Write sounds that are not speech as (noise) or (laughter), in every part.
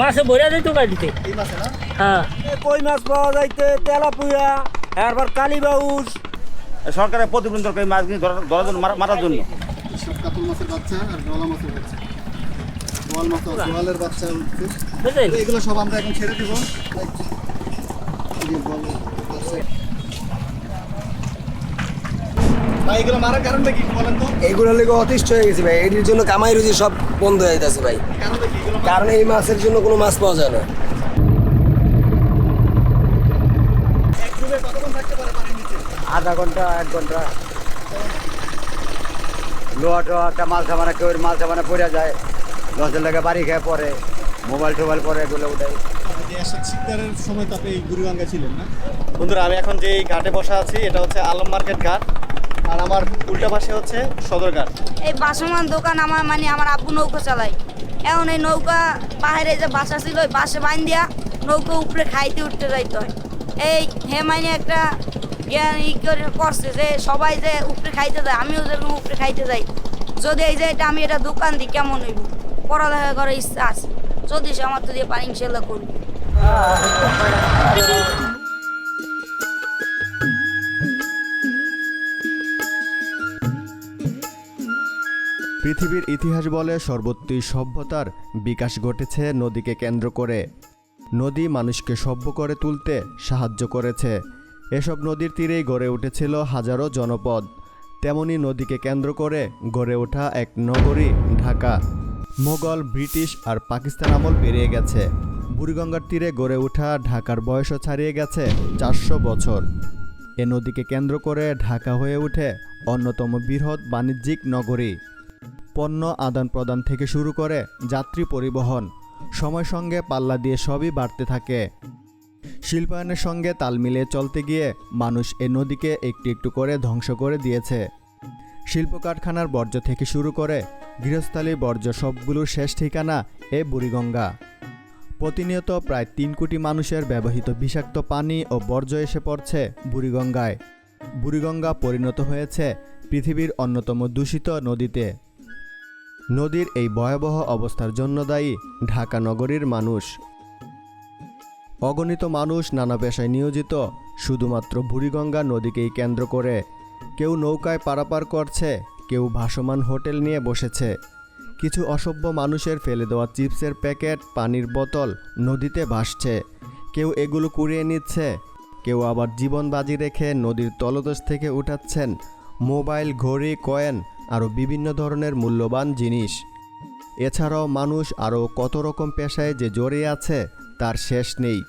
মাছে ভরে গাড়িতে। না? হ্যাঁ। কই মাছ পাওয়া যাইতে? তেলাপুয়া এরপর কালীবাউস। সরকারের প্রতিবন্ধ এই মাছগুলি ধরার জন্য মারার জন্য। কাতল মাছের বাচ্চা আর গলা মাছের বাচ্চা। গোয়াল মাছ গোয়ালের বাচ্চা উঠছে বুঝলেন? তো এগুলো সব আমরা এখন ছেড়ে দিব এই যে গোয়ালের বাচ্চা। ভাই এগুলো মারার কারণটা কি বলেন তো? এইগুলো লেগে অতিষ্ঠ হয়ে গেছে ভাই। এটির জন্য কামাই রুজি সব বন্ধ হয়ে যাচ্ছে ভাই। কারণ এই মাছের জন্য কোনো মাছ পাওয়া যায় না। এক ডুবে কতক্ষণ থাকতে পারে পানির নিচে? আধা ঘণ্টা এক ঘণ্টা। লোহা টোয়া একটা মাল সামানা কেউ মাল সামানা পড়ে যায়। লসের লেগে বাড়ি খেয়ে পরে মোবাইল টোবাইল পরে এগুলো উঠাই সময় তো আপনি এই ছিলেন না? বন্ধুরা আমি এখন যে ঘাটে বসা আছি এটা হচ্ছে আলম মার্কেট ঘাট। আর আমার উল্টা পাশে হচ্ছে সদর ঘাট এই বাসমান দোকান আমার মানে আমার আব্বু নৌকা চালাই এখন এই নৌকা পাহাড়ে যে বাসা ছিল ওই বাসে বাইন দিয়া নৌকা উপরে খাইতে উঠতে যাইতে হয়। এই হে মানে একটা জ্ঞান ই করে করছে যে সবাই যে উপরে খাইতে যায় আমিও যেরকম উপরে খাইতে যাই। যদি এই যে এটা আমি এটা দোকান দিই কেমন হইব? পড়ালেখা করার ইচ্ছা আছে। যদি সে আমার তো দিয়ে পানি সেলা করব। পৃথিবীর ইতিহাস বলে সর্বত্রই সভ্যতার বিকাশ ঘটেছে নদীকে কেন্দ্র করে। নদী মানুষকে সভ্য করে তুলতে সাহায্য করেছে। এসব নদীর তীরেই গড়ে উঠেছিল হাজারো জনপদ। তেমনি নদীকে কেন্দ্র করে গড়ে ওঠা এক নগরী, ঢাকা। মোগল, ব্রিটিশ আর পাকিস্তান আমল পেরিয়ে গেছে। বুড়িগঙ্গার তীরে গড়ে ওঠা ঢাকার বয়সও ছাড়িয়ে গেছে চারশো বছর। এ নদীকে কেন্দ্র করে ঢাকা হয়ে ওঠে অন্যতম বৃহৎ বাণিজ্যিক নগরী। পণ্য আদান প্রদান থেকে শুরু করে যাত্রী পরিবহন, সময় সঙ্গে পাল্লা দিয়ে সবই বাড়তে থাকে। শিল্পায়নের সঙ্গে তাল মিলিয়ে চলতে গিয়ে মানুষ এ নদীকে একটু একটু করে ধ্বংস করে দিয়েছে। শিল্প কারখানার বর্জ্য থেকে শুরু করে গৃহস্থালী বর্জ্য সবগুলোর শেষ ঠিকানা এ বুড়িগঙ্গা। প্রতিনিয়ত প্রায় তিন কোটি মানুষের ব্যবহৃত বিষাক্ত পানি ও বর্জ্য এসে পড়ছে বুড়িগঙ্গায়। বুড়িগঙ্গা পরিণত হয়েছে পৃথিবীর অন্যতম দূষিত নদীতে। নদীর এই ভয়াবহ অবস্থার জন্য দায়ী ঢাকা নগরীর মানুষ। অগণিত মানুষ নানা পেশায় নিয়োজিত, শুধুমাত্র বুড়িগঙ্গা নদীকেই কেন্দ্র করে। কেউ নৌকায় পারাপার করছে, কেউ ভাসমান হোটেল নিয়ে বসেছে। কিছু অসভ্য মানুষের ফেলে দেওয়া চিপসের প্যাকেট, পানির বোতল নদীতে ভাসছে। কেউ এগুলো কুড়িয়ে নিচ্ছে, কেউ আবার জীবন বাজি রেখে নদীর তলদেশ থেকে উঠাচ্ছেন। মোবাইল, ঘড়ি, কয়েন আরও বিভিন্ন ধরনের মূল্যবান জিনিস। এছাড়াও মানুষ আরও কত রকম পেশায় যে জড়িয়ে আছে তার শেষ নেই।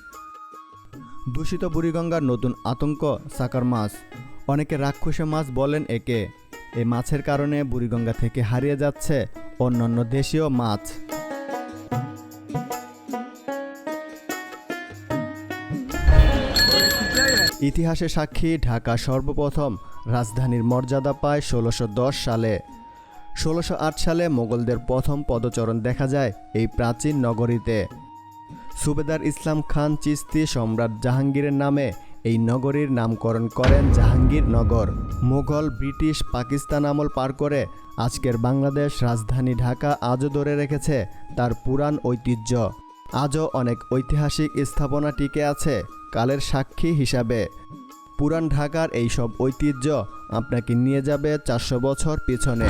দূষিত বুড়িগঙ্গার নতুন আতঙ্ক, সাকার মাছ। অনেকে রাক্ষসে মাছ বলেন একে। এই মাছের কারণে বুড়িগঙ্গা থেকে হারিয়ে যাচ্ছে অন্যান্য দেশীয় মাছ। ইতিহাসে সাক্ষী ঢাকা সর্বপ্রথম রাজধানীর মর্যাদা পায় ষোলোশো সালে। ষোলোশো সালে মোগলদের প্রথম পদচরণ দেখা যায় এই প্রাচীন নগরীতে। সুবেদার ইসলাম খান চিস্তি সম্রাট জাহাঙ্গীরের নামে এই নগরীর নামকরণ করেন জাহাঙ্গীরনগর মোগল, ব্রিটিশ, পাকিস্তান আমল পার করে আজকের বাংলাদেশ রাজধানী ঢাকা আজও ধরে রেখেছে তার পুরাণ ঐতিহ্য। আজও অনেক ঐতিহাসিক স্থাপনা টিকে আছে। কালের সাক্ষী হিসাবে। পুরান ঢাকার এই সব ঐতিহ্য আপনাকে নিয়ে যাবে চারশো বছর পিছনে।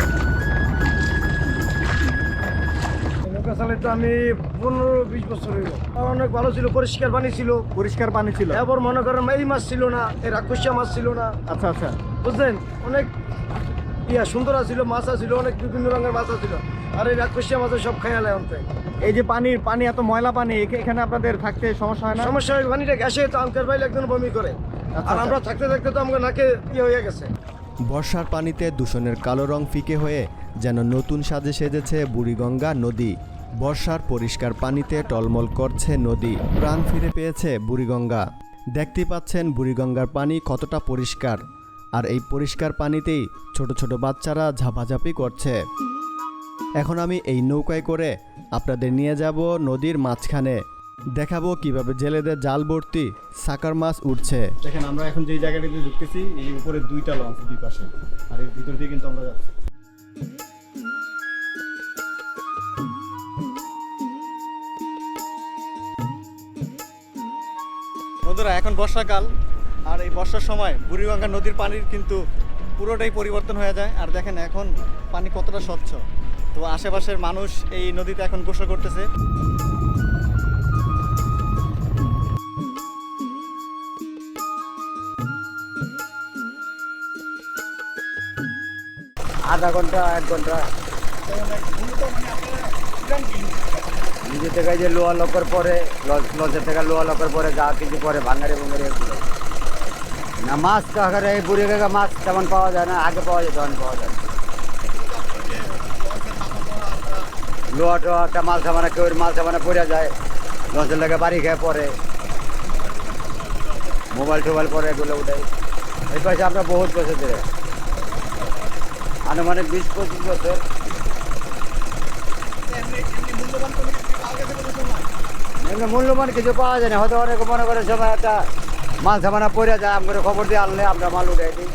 নৌকা আমি পনেরো বিশ বছর হইল। অনেক ভালো ছিল পরিষ্কার পানি ছিল। পরিষ্কার পানি ছিল? এবার মনে করেন এই মাছ ছিল না এই রাক্ষসিয়া মাছ ছিল না। আচ্ছা আচ্ছা। বুঝলেন? অনেক ইয়া সুন্দর ছিল মাছ ছিল অনেক বিভিন্ন রঙের মাছ ছিল আর এই রাক্ষসিয়া মাছ সব খাইয়ালে অন্তে এই যে পানির পানি এত ময়লা পানি এখে- এখানে আপনাদের থাকতে সমস্যা হয় না? সমস্যা হয় পানিটা গ্যাসে তো আঙ্কের ভাই একজন বমি করে। আর আমরা থাকতে থাকতে তো আমাকে নাকে ইয়ে হয়ে গেছে। বর্ষার পানিতে দূষণের কালো রং ফিকে হয়ে যেন নতুন সাজে সেজেছে বুড়িগঙ্গা নদী। বর্ষার পরিষ্কার পানিতে টলমল করছে নদী। প্রাণ ফিরে পেয়েছে বুড়িগঙ্গা। দেখতে পাচ্ছেন বুড়িগঙ্গার পানি কতটা পরিষ্কার। আর এই পরিষ্কার পানিতেই ছোট ছোট বাচ্চারা ঝাপাঝাপি করছে। এখন আমি এই নৌকায় করে আপনাদের নিয়ে যাব নদীর মাঝখানে। দেখাবো কীভাবে জেলেদের জাল ভর্তি সাকার মাছ উঠছে দেখেন, আমরা এখন যে জায়গাটিতে ঢুকতেছি, এই উপরে দুইটা লঞ্চ দুই পাশে। আর এর ভিতর দিয়ে কিন্তু আমরা যাচ্ছি। বন্ধুরা, এখন বর্ষাকাল, আর এই বর্ষার সময় বুড়িগঙ্গা নদীর পানির কিন্তু পুরোটাই পরিবর্তন হয়ে যায়। আর দেখেন, এখন পানি কতটা স্বচ্ছ। তো আশেপাশের মানুষ এই নদীতে এখন গোসল করতেছে। আধা ঘণ্টা, এক ঘণ্টা। নিজে থেকে যে লোয়া লকের পরে, লজ- লজের থেকে লোয়া লকের পরে যা কিছু পরে ভাঙারে ভাঙারে না, মাছ তো আগে বুড়ি মাছ তেমন পাওয়া যায় না, আগে পাওয়া যায় তখন পাওয়া যায় লোয়া টোয়া একটা মাল সামানা কেউ মাল সামানা পড়ে যায়। লজের লেগে বাড়ি খেয়ে পরে মোবাইল টোবাইল পরে এগুলো উঠাই এই পাশে আমরা বহুত বছর ধরে। আনুমানিক বিশ পঁচিশ বছর। এমনি মূল্যবান কিছু পাওয়া যায় না। হয়তো অনেক মনে করে সময় একটা মাল সামানা পড়ে যায় আমরা খবর দিয়ে আনলে আমরা মাল উঠাই দিই।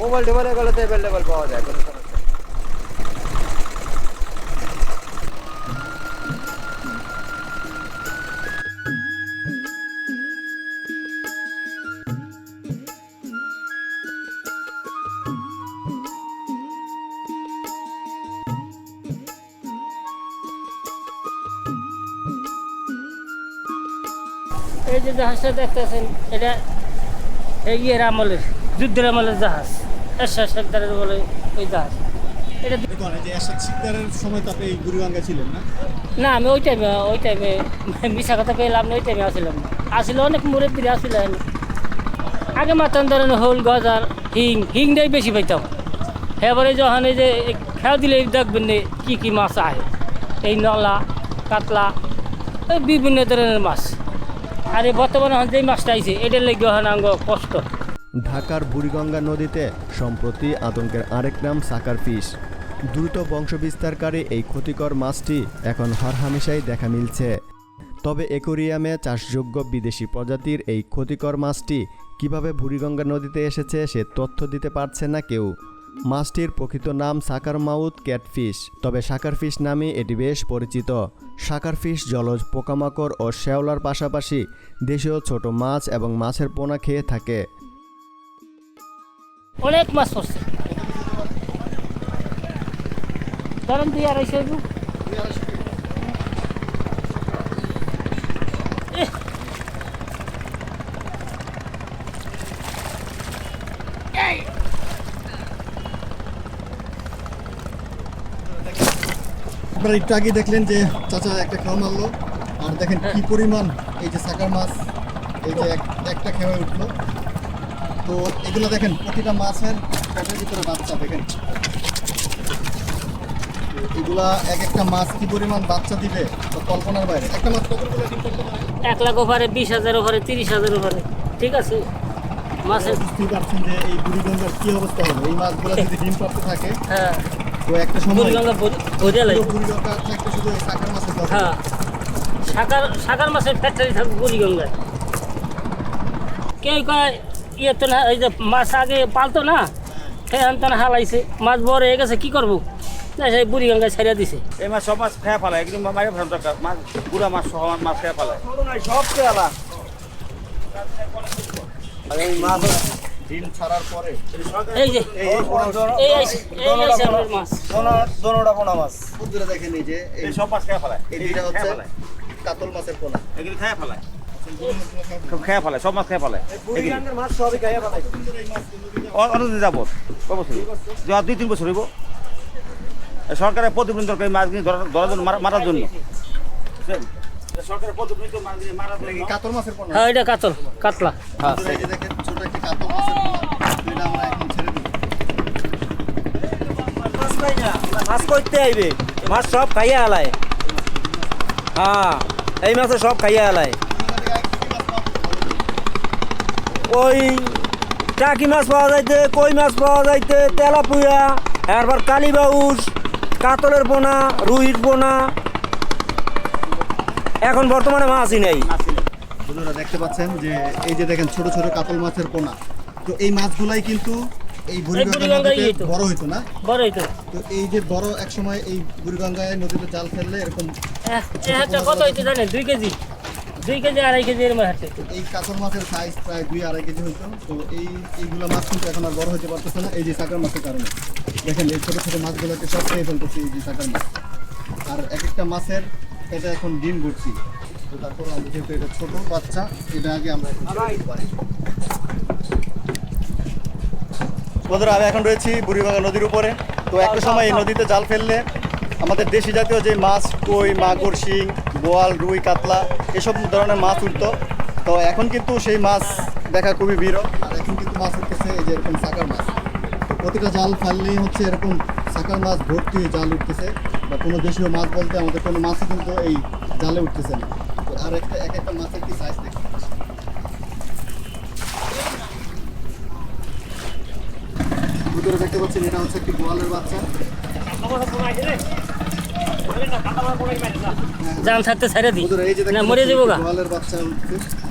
মোবাইল টোবাইল এগুলো তো অ্যাভেলেবেল পাওয়া যায় কোনো এই যে জাহাজটা দেখতেছেন এটা এই ইয়ের আমলের যুদ্ধের আমলের জাহাজ। এরশাদ সর্দারের বলে ওই জাহাজ। এটা সময় তো আপনি এই ছিলেন না? না আমি ওই টাইমে ওই টাইমে মিশা কথা পেলাম না ওই টাইমে আসছিলাম না আসলে অনেক মুরব্বীরা আসছিলেন আগে মাতান ধরেন হোল গজার হিং হিংটাই বেশি পাইতাম। এবারে যখন এই যে খেয়া দিলে দেখবেন কী কী মাছ আহে। এই নলা কাতলা এই বিভিন্ন ধরনের মাছ। আর বর্তমানে এখন মাছটা আইছে, এটার লেগে এখন কষ্ট। ঢাকার বুড়িগঙ্গা নদীতে সম্প্রতি আতঙ্কের আরেক নাম সাকার ফিশ। দ্রুত বংশবিস্তারকারী এই ক্ষতিকর মাছটি এখন হরহামেশাই দেখা মিলছে। তবে একুরিয়ামে চাষযোগ্য বিদেশি প্রজাতির এই ক্ষতিকর মাছটি কীভাবে বুড়িগঙ্গা নদীতে এসেছে সে তথ্য দিতে পারছে না কেউ। মাছটির প্রকৃত নাম সাকার মাউথ ক্যাটফিশ, তবে সাকার ফিশ নামে এটি বেশ পরিচিত। সাকার ফিশ জলজ পোকামাকড় ও শ্যাওলার পাশাপাশি দেশীয় ছোট মাছ এবং মাছের পোনা খেয়ে থাকে। অনেক মাছ দুই আড়াইশো। আপনারা একটু আগে দেখলেন যে চাচা একটা খাওয়া মারলো। আর দেখেন কি পরিমাণ এই যে সাকার মাছ এই যে এক- একটা খেয়ে উঠল। তো এগুলো দেখেন প্রতিটা মাছের পেটের ভিতরে বাচ্চা দেখেন। এগুলা এক একটা মাছ কি পরিমাণ বাচ্চা দিবে তো কল্পনার বাইরে। একটা মাছ কতগুলো ডিম পারতে পারে? এক লাখ ওভারে বিশ হাজার ওভারে তিরিশ হাজার ওভারে। ঠিক আছে? মাছের বুঝতেই পারছেন যে এই বুড়িগঙ্গার কি অবস্থা হবে? এই মাছগুলো যদি (laughs) ডিম পারতে থাকে হ্যাঁ। একটা সময় হ্যাঁ। সাকার সাকার মাছের ফ্যাক্টরি থাকবে বুড়িগঙ্গায় কেউ কয় ইয়ে তো না এই যে মাছ আগে পালতো না এখন তো না হালাইছে। মাছ বড় হয়ে গেছে কি করব? না সেই বুড়িগঙ্গায় ছাড়িয়া দিছে। এই মাছ সব মাছ খেয়ে ফেলায় একদম মারে মাছ পুরা মাছ সহ মাছ খেয়ে ফেলায়। সব আর মাছ ডিম ছাড়ার পরে এই যে এই এই এই মাছ। দোনো- দোনোটা পোনা মাছ। দেখেন এই যে এই সব মাছ খেয়ে ফেলায়। এই দুইটা হচ্ছে কাতল মাছের পোনা। এগুলি খেয়ে ফেলায়। সব খেয়ে ফেলায় সব মাছ খেয়ে ফেলায়। মাছ সবই খাইয়া ফেলাই অনেকদিন যাব কয় বছর দুই তিন বছর হইব। সরকারের প্রতিবন্ধ দরকার এই মাছগুলি ধরার জন্য মারার জন্য। কাতল মাছের হ্যাঁ এটা কাতল কাতলা। বন্ধুরা, মাছ করতে আইবে মাছ সব খাইয়া আলায় হ্যাঁ এই মাছে সব খাইয়া আলায় ওই টাকি মাছ পাওয়া যাইতে কই মাছ পাওয়া যাইতে তেলাপুয়া এরপর কালীবাউস কাতলের পোনা রুহির পোনা এখন বর্তমানে মাছই নেই। বন্ধুরা দেখতে পাচ্ছেন যে এই যে দেখেন ছোট ছোট কাতল মাছের পোনা। তো এই মাছগুলাই কিন্তু এই বুড়িগঙ্গায় বড় হইতো না? বড়ই তো তো এই যে বড় এক সময় এই বুড়িগঙ্গায় নদীতে জাল ফেললে এরকম কত হইতে জানেন? দুই কেজি। দুই কেজি আড়াই কেজি এর মধ্যে হাঁটতে এই কাতল মাছের সাইজ প্রায় দুই আড়াই কেজি হতো তো এই এইগুলো মাছ কিন্তু এখন আর বড় হতে পারতেছে না এই যে সাকার মাছের কারণে। দেখেন এই ছোটো ছোটো মাছগুলোকে সব খেয়ে ফেলতেছে এই যে সাকার মাছ। আর এক একটা মাছের এটা এখন ডিম ভর্তি। তো তারপর আমরা যেহেতু এটা ছোট বাচ্চা এটা আগে আমরা এখন ছেড়ে দিতে পারি। বন্ধুরা আমি এখন রয়েছি বুড়িভাঙা নদীর উপরে। তো একটা সময় এই নদীতে জাল ফেললে আমাদের দেশি জাতীয় যে মাছ কই মাগুর শিং বোয়াল রুই কাতলা এসব ধরনের মাছ উঠতো। তো এখন কিন্তু সেই মাছ দেখা খুবই বিরল আর এখন কিন্তু মাছ উঠতেছে এই যে এরকম সাকার মাছ। প্রতিটা জাল ফেললেই হচ্ছে এরকম সাকার মাছ ভর্তি জাল উঠতেছে। বা কোনো দেশীয় মাছ বলতে আমাদের কোনো মাছই কিন্তু এই জালে উঠতেছে না। আর একটা এক একটা মাছের কি সাইজ দেখতে। ভিতরে দেখতে পাচ্ছেন এটা হচ্ছে একটি গোয়ালের বাচ্চা। জান থাকতে ছেড়ে দিই। না মরে যাব গা। গোয়ালের বাচ্চা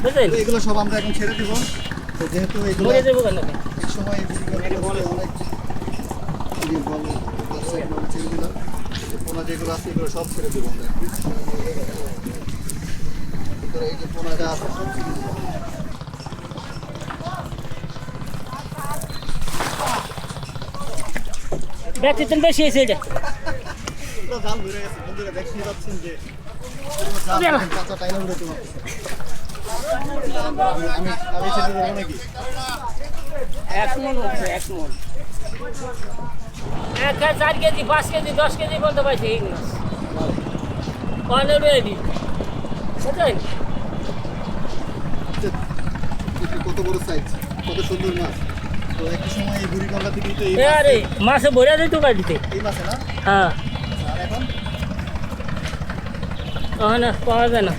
বুঝলেন? এগুলো সব আমরা এখন ছেড়ে দিব। তো যেহেতু এগুলো মরে যাব কেন এক সময় বলে অনেক বলে ছেড়ে দিলাম যেগুলো আছে এগুলো সব ছেড়ে দিব আমরা আছে ব্যক্তি বেশি হয়েছে এটা। জাল নাকি এক মন এক মন। এক চার কেজি, পাঁচ কেজি, দশ কেজি পর্যন্ত পাইছে বুঝলেন এটা কত বড় সাইজ কত সুন্দর মাছ। তো একটা সময় এই বুড়ি গঙ্গা থেকে তো এই এ আরে মাছে ভরে দিত গাড়িতে। এই মাছে না? হ্যাঁ। আর এখন? ওখানে পাওয়া যায় না।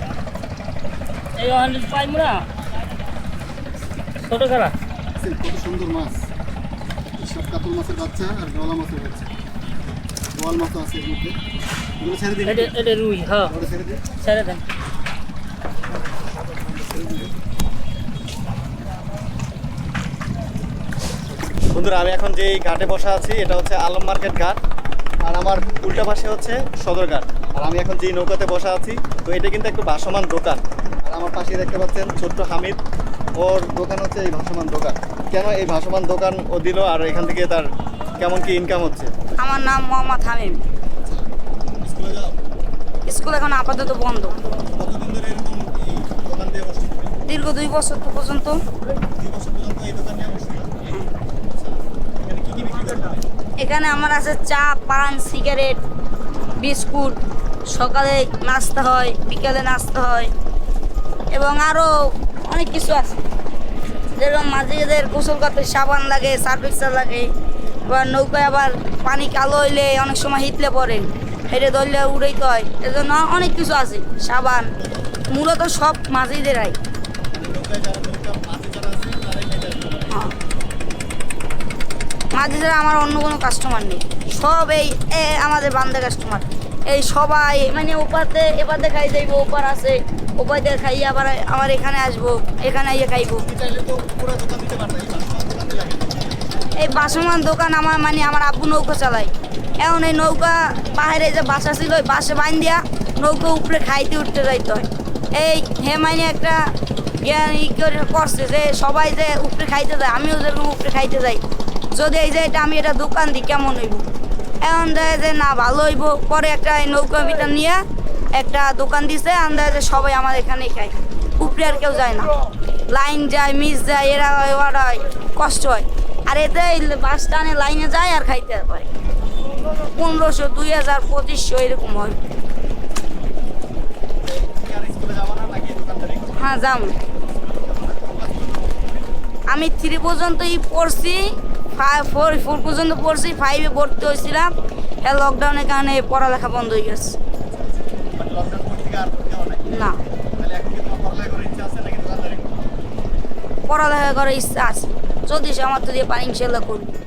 এই ওখানে পাইব না ছোটো খেলা। কত সুন্দর মাছ। সব কাতল মাছের বাচ্চা আর গলা মাছের বাচ্চা। গোয়াল মাছ আছে এর মধ্যে। ছেড়ে দিন। এটা এটা রুই হ্যাঁ। ছেড়ে দিন। ছেড়ে দেন। বন্ধুরা আমি এখন যে ঘাটে বসা আছি এটা হচ্ছে আলম মার্কেট ঘাট আর আমার উল্টা পাশে হচ্ছে সদর ঘাট আর আমি এখন যেই নৌকাতে বসা আছি তো এটা কিন্তু একটু ভাসমান দোকান আর আমার পাশে দেখতে পাচ্ছেন ছোট্ট হামিদ ওর দোকান হচ্ছে এই ভাসমান দোকান। কেন এই ভাসমান দোকান ও দিল আর এখান থেকে তার কেমন কি ইনকাম হচ্ছে? আমার নাম মোহাম্মদ হামিম। স্কুলে যাও। স্কুল এখন আপাতত বন্ধ। দীর্ঘ দুই বছর পর্যন্ত। দুই বছর পর্যন্ত এই দোকান নিয়ে বসছিল এখানে কি কি বিক্রি করতে এখানে আমার আছে চা, পান, সিগারেট, বিস্কুট। সকালে নাস্তা হয়, বিকালে নাস্তা হয়, এবং আরও অনেক কিছু আছে। যেরকম মাঝিদের গোসল করতে সাবান লাগে সার্ফেক্সার লাগে এবার নৌকায় আবার পানি কালো হইলে অনেক সময় হিতলে পড়ে, হেঁটে ধরলে উড়াইতে হয়, এজন্য অনেক কিছু আছে, সাবান। মূলত সব মাঝিদেরাই নৌকায় যারা নৌকা মাঝে যারা আছে তারাই খেতে আসবে হ্যাঁ মাঝে ছাড়া আমার অন্য কোনো কাস্টমার নেই, সব এই আমাদের বান্ধে কাস্টমার এই সবাই মানে ওপারতে এপাতে খাই যাইবো, ওপার আছে ওপাতে খাই, আবার আমার এখানে আসব, এখানে আইয়ে খাইবো। এই বাসমান দোকান আমার মানে আমার আব্বু নৌকা চালাই এখন এই নৌকা পাহাড়ে যে বাসা ছিল ওই বাসে বাইন দিয়া নৌকা উপরে খাইতে উঠতে যাইতে হয়। এই হে মানে একটা জ্ঞান করছে যে সবাই যে উপরে খাইতে যায়, আমিও যেরকম উপরে খাইতে যাই। যদি এই যে এটা আমি এটা দোকান দিই কেমন হইব? এখন দেয় যে না ভালো হইব। পরে একটা নৌকা ভিতর নিয়ে একটা দোকান দিছে আন্দায় যে সবাই আমার এখানেই খায়। উপরে আর কেউ যায় না। লাইন যায় মিস যায় এরা হয় ওরা হয় কষ্ট হয়। আর এতে বাস টানে লাইনে যায় আর খাইতে পারে। পনেরোশো দুই হাজার পঁচিশশো এরকম হয়? হ্যাঁ যাম। আমি থ্রি পর্যন্তই পড়ছি। ফাইভ, ফোর ফোর পর্যন্ত পড়ছি ফাইভে ভর্তি হয়েছিলাম। এই লকডাউনের কারণে পড়ালেখা বন্ধ হয়ে গেছে। না। পড়ালেখা করার ইচ্ছা আছে। যদি সে আমার তো দিয়ে পারি ইনশাল্লাহ করবি।